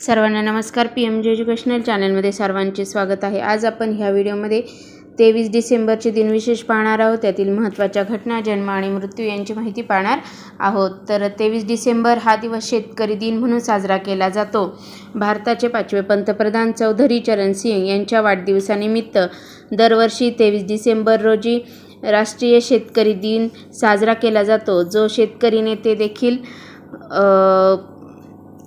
सर्वांना नमस्कार. P M जे एज्युकेशनल चॅनलमध्ये सर्वांचे स्वागत आहे. आज आपण ह्या व्हिडिओमध्ये तेवीस डिसेंबरचे दिनविशेष पाहणार आहोत. त्यातील महत्त्वाच्या घटना जन्म आणि मृत्यू यांची माहिती पाहणार आहोत. तर तेवीस डिसेंबर हा दिवस शेतकरी दिन म्हणून साजरा केला जातो. भारताचे पाचवे पंतप्रधान चौधरी चरण सिंग यांच्या वाढदिवसानिमित्त दरवर्षी तेवीस डिसेंबर रोजी राष्ट्रीय शेतकरी दिन साजरा केला जातो. जो शेतकरी नेते देखील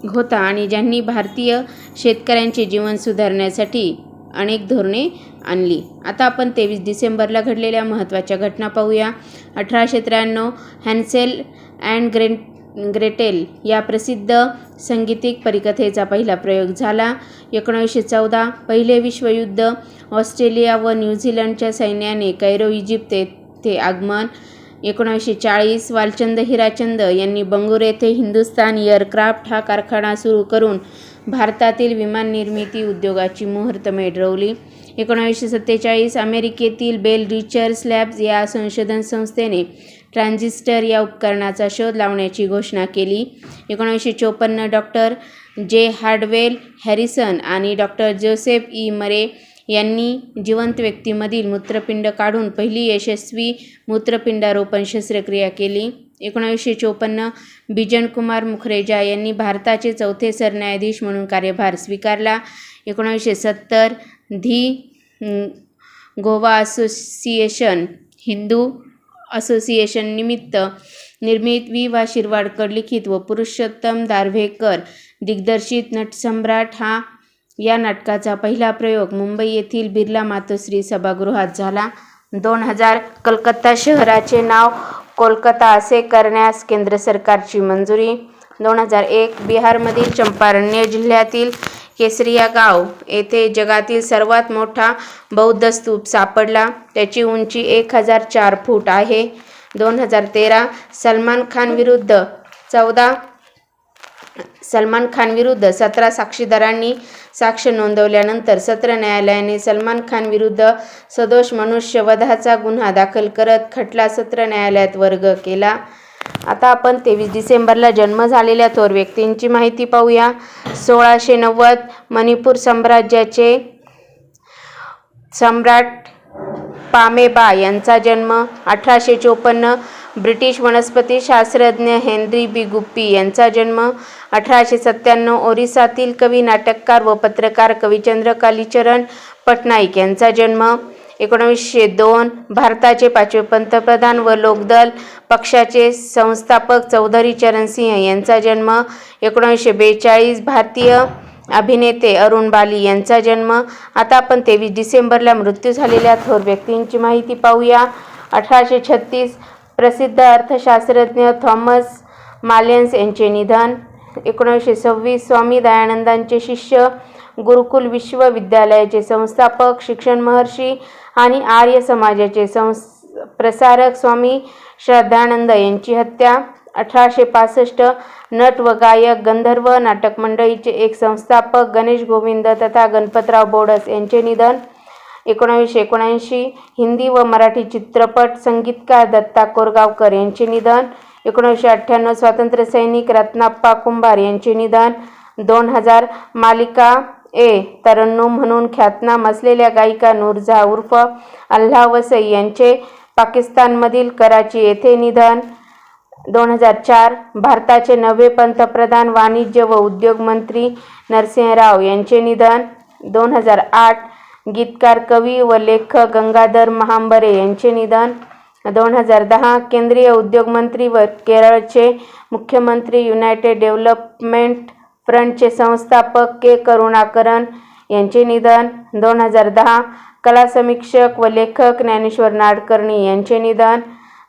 होता आणि ज्यांनी भारतीय शेतकऱ्यांचे जीवन सुधारण्यासाठी अनेक धोरणे आणली. आता आपण तेवीस डिसेंबरला घडलेल्या महत्त्वाच्या घटना पाहूया. अठराशे त्र्याण्णव हॅन्सेल अँड ग्रे ग्रेटेल या प्रसिद्ध संगीतिक परिकथेचा पहिला प्रयोग झाला. एकोणीसशे चौदा पहिले विश्वयुद्ध ऑस्ट्रेलिया व न्यूझीलंडच्या सैन्याने कैरो इजिप्त येथे आगमन एकोणीसशे चाळीस वालचंद हिराचंद यांनी बंगूर येथे हिंदुस्तान एअरक्राफ्ट हा कारखाना सुरू करून भारतातील विमान निर्मिती उद्योगाची मुहूर्तमेढ रोवली एकोणावीसशे सत्तेचाळीस अमेरिकेतील बेल रिचर्स लॅब्स या संशोधन संस्थेने ट्रान्झिस्टर या उपकरणाचा शोध लावण्याची घोषणा केली. एकोणीसशे चोपन्न डॉक्टर जे हार्डवेल हॅरिसन आणि डॉक्टर जोसेफ ई मरे यांनी जिवंत व्यक्तीमधील मूत्रपिंड काढून पहिली यशस्वी मूत्रपिंडारोपण शस्त्रक्रिया केली. एकोणावीसशे चोपन्न बिजनकुमार मुखरेजा यांनी भारताचे चौथे सरन्यायाधीश म्हणून कार्यभार स्वीकारला. एकोणावीसशे सत्तर धी गोवा असोसिएशन हिंदू असोसिएशन निमित्त निर्मित वि वा. शिरवाडकर लिखित व पुरुषोत्तम दारव्हेकर दिग्दर्शित नटसम्राट हा या नाटकाचा पहिला प्रयोग मुंबई येथील बिर्ला मातोश्री सभागृहात झाला. दोन हजार कलकत्ता शहराचे नाव कोलकाता असे करण्यास केंद्र सरकारची मंजुरी. दोन हजार एक बिहारमधील चंपारण्य जिल्ह्यातील केसरिया गाव येथे जगातील सर्वात मोठा बौद्ध स्तूप सापडला. त्याची उंची एक हजार चार फूट आहे. दोन हजार तेरा सलमान खान विरुद्ध चौदा सलमान खान विरुद्ध सतरा साक्षीदारांनी साक्ष नोंदवल्यानंतर सत्र न्यायालयाने सलमान खान विरुद्ध सदोष मनुष्यवधाचा गुन्हा दाखल करत खटला सत्र न्यायालयात वर्ग केला. आता आपण तेवीस डिसेंबरला जन्म झालेल्या थोर व्यक्तींची माहिती पाहूया. सोळाशे नव्वद मणिपूर साम्राज्याचे सम्राट पामेबा यांचा जन्म अठराशे चोपन्न. ब्रिटिश वनस्पती शास्त्रज्ञ हेनरी बी. गुप्पी यांचा जन्म अठराशे सत्त्याण्णव. ओरिसातील कवी नाटककार व पत्रकार कविचंद्र कालीचरण पटनाईक यांचा जन्म एकोणीसशे दोन. भारताचे पाचवे पंतप्रधान व लोकदल पक्षाचे संस्थापक चौधरी चरण सिंह यांचा जन्म एकोणीसशे बेचाळीस. भारतीय अभिनेते अरुण बाली यांचा जन्म. आता आपण तेवीस डिसेंबरला मृत्यू झालेल्या थोर व्यक्तींची माहिती पाहूया. अठराशे छत्तीस प्रसिद्ध अर्थशास्त्रज्ञ थॉमस मालेन्स यांचे निधन. एकोणीसशे सव्वीस स्वामी दयानंदांचे शिष्य गुरुकुल विश्वविद्यालयाचे संस्थापक शिक्षण महर्षी आणि आर्य समाजाचे संस प्रसारक स्वामी श्रद्धानंद यांची हत्या. अठराशे पासष्ट नट व गायक गंधर्व नाटक मंडळीचे एक संस्थापक गणेश गोविंद तथा गणपतराव बोडस यांचे निधन. एकोणावीसशे एकोणऐंशी हिंदी व मराठी चित्रपट संगीतकार दत्ता कोरगावकर यांचे निधन. एकोणीसशे अठ्ठ्याण्णव स्वातंत्र्य सैनिक रत्नाप्पा कुंभार यांचे निधन. दोन हजार मालिका ए तरन्नू म्हणून ख्यातनाम असलेल्या गायिका नूरझा उर्फ अल्लाह वसई यांचे पाकिस्तानमधील कराची येथे निधन. दोन हजार चार भारताचे नवे पंतप्रधान वाणिज्य व उद्योग मंत्री नरसिंह राव यांचे निधन. दोन हजार आठ गीतकार कवी व लेखक गंगाधर महांबरे यांचे निधन. दोन हजार दहा केंद्रीय उद्योग मंत्री व केरळचे मुख्यमंत्री युनायटेड डेव्हलपमेंट फ्रंटचे संस्थापक के. करुणाकरन यांचे निधन. दोन हजार दहा कला समीक्षक व लेखक ज्ञानेश्वर नाडकर्णी यांचे निधन.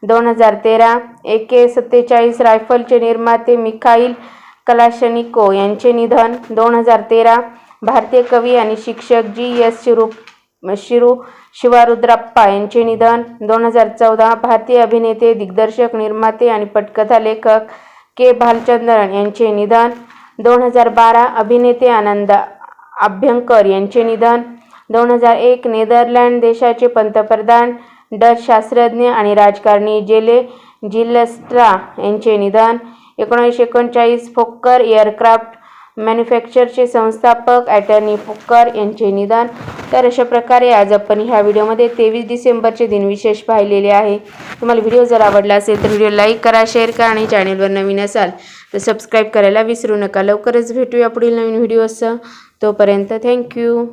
दोन हजार तेरा ए के सत्तेचाळीस रायफलचे निर्माते मिखाईल कलाशनिको यांचे निधन. दोन हजार तेरा भारतीय कवी आणि शिक्षक जी एस शिरू शिरू शिवारुद्राप्पा यांचे निधन. दोन हजार चौदा भारतीय अभिनेते दिग्दर्शक निर्माते आणि पटकथा लेखक के भालचंद्रन यांचे निधन. दोन हजार बारा अभिनेते आनंद अभ्यंकर यांचे निधन. दोन हजार एक नेदरलँड देशाचे पंतप्रधान डच शास्त्रज्ञ आणि राजकारणी जेले जिलस्ट्रा यांचे निधन. एकोणीसशे एकोणचाळीस फोक्कर एअरक्राफ्ट मॅन्युफॅक्चरचे संस्थापक ॲटर्नी फुक्कर यांचे निधन. तर अशा प्रकारे आज आपण ह्या व्हिडिओमध्ये तेवीस डिसेंबरचे दिनविशेष पाहिलेले आहे. तुम्हाला व्हिडिओ जर आवडला असेल तर व्हिडिओ लाईक करा शेअर करा आणि चॅनेलवर नवीन असाल तर सबस्क्राईब करायला विसरू नका. लवकरच भेटूया पुढील नवीन व्हिडिओसह. तोपर्यंत थँक्यू.